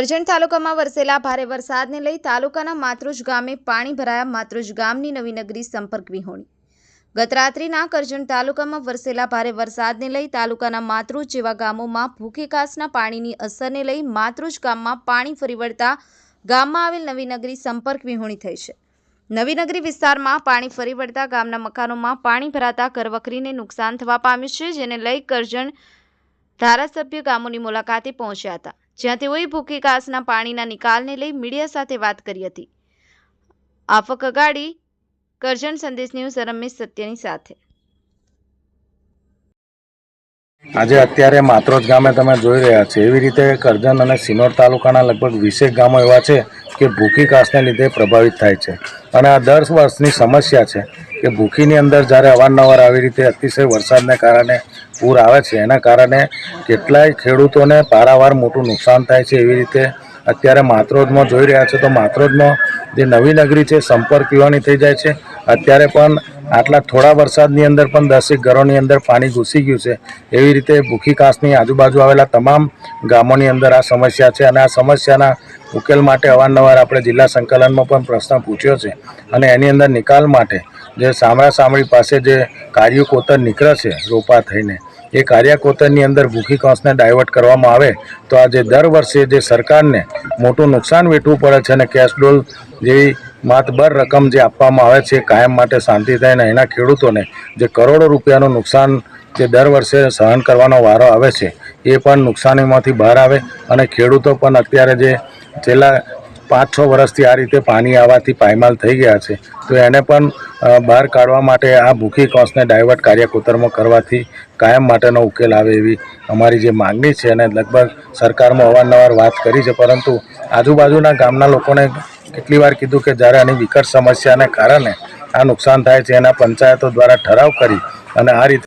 કરજણ તાલુકામાં વરસેલા ભારે વરસાદને લઈ તાલુકાના માતૃજ ગામે પાણી ભરાયા માતૃજ ગામની નવી નગરી સંપર્ક વિહોણી. ગતરાત્રિના કરજણ તાલુકામાં વરસેલા ભારે વરસાદને લઈ તાલુકાના માતૃજ જેવા ગામોમાં ભૂખી કાસના પાણીની અસરને લઈ માતૃજ ગામમાં પાણી ફરી વળતા ગામમાં આવેલ નવી નગરી સંપર્ક વિહોણી થઈ છે. નવી નગરી વિસ્તારમાં પાણી ફરી વળતા ગામના મકાનોમાં પાણી ભરાતા કરવકરીને નુકસાન થવા પામ્યું છે, જેને લઈ કરજણ ધારાસભ્ય ગામોની મુલાકાતે પહોંચ્યા હતા. જ્યાં તેઓએ ભૂખી કાસના પાણીના નિકાલને લઈ મીડિયા સાથે વાત કરી હતી. આફક અગાડી, કરજણ સંદેશ ન્યૂઝ, રમેશ સત્યની સાથે. આજે અત્યારે માત્રોજ ગામે તમે જોઈ રહ્યા છો, એવી રીતે કરજણ અને સિનોર તાલુકાના લગભગ વીસેક ગામો એવા છે કે ભૂખી કાસને લીધે પ્રભાવિત થાય છે. અને આ દર વર્ષની સમસ્યા છે. કે ભૂખીની અંદર જ્યારે અવારનવાર આવી રીતે અતિશય વરસાદને કારણે પૂર આવે છે, એના કારણે કેટલાય ખેડૂતોને પારાવાર મોટું નુકસાન થાય છે એવી રીતે અત્યારે માત્રોદમાં જોઈ રહ્યા છો. તો માત્રોદમાં જે નવી નગરી છે, સંપર્ક પીવાની થઈ જાય છે. અત્યારે પણ આટલા થોડા વરસાદની અંદર પણ દસેક ઘરોની અંદર પાણી ઘૂસી ગયું છે. એવી રીતે ભૂખી કાંસની આજુબાજુ આવેલા તમામ ગામોની અંદર આ સમસ્યા છે અને આ સમસ્યાના ઉકેલ માટે અવારનવાર આપણે જિલ્લા સંકલનમાં પણ પ્રશ્ન પૂછ્યો છે અને એની અંદર નિકાલ માટે જે સામડા સામડી પાસે જે કાર્ય કોતર નીકળે છે, રોપા થઈને, એ કાર્યા કોતરની અંદર ભૂખી કાંસને ડાયવર્ટ કરવામાં આવે, તો આજે દર વર્ષે જે સરકારને મોટું નુકસાન વેઠવું પડે છે અને કેશ ડોલ જેવી માતબર રકમ જે આપવામાં આવે છે કાયમ માટે શાંતિ થાય ને એના ખેડૂતોને જે કરોડો રૂપિયાનું નુકસાન જે દર વર્ષે સહન કરવાનો વારો આવે છે, એ પણ નુકસાનીમાંથી બહાર આવે અને ખેડૂતો પણ અત્યારે જે છેલ્લા પાંચ છ વર્ષથી આ રીતે પાણી આવવાથી પાયમાલ થઈ ગયા છે. તો એને પણ બહાર કાઢવા માટે આ ભૂખી કોંસને ડાયવર્ટ કાર્યકૂતરમાં કરવાથી કાયમ માટેનો ઉકેલ આવે એવી અમારી જે માંગણી છે અને લગભગ સરકારમાં અવારનવાર વાત કરી છે. પરંતુ આજુબાજુના ગામના લોકોને કેટલી વાર કીધું કે જ્યારે આની વિકટ સમસ્યાને કારણે આ નુકસાન થાય છે, એના પંચાયતો દ્વારા ઠરાવ કરી અને આ રીતે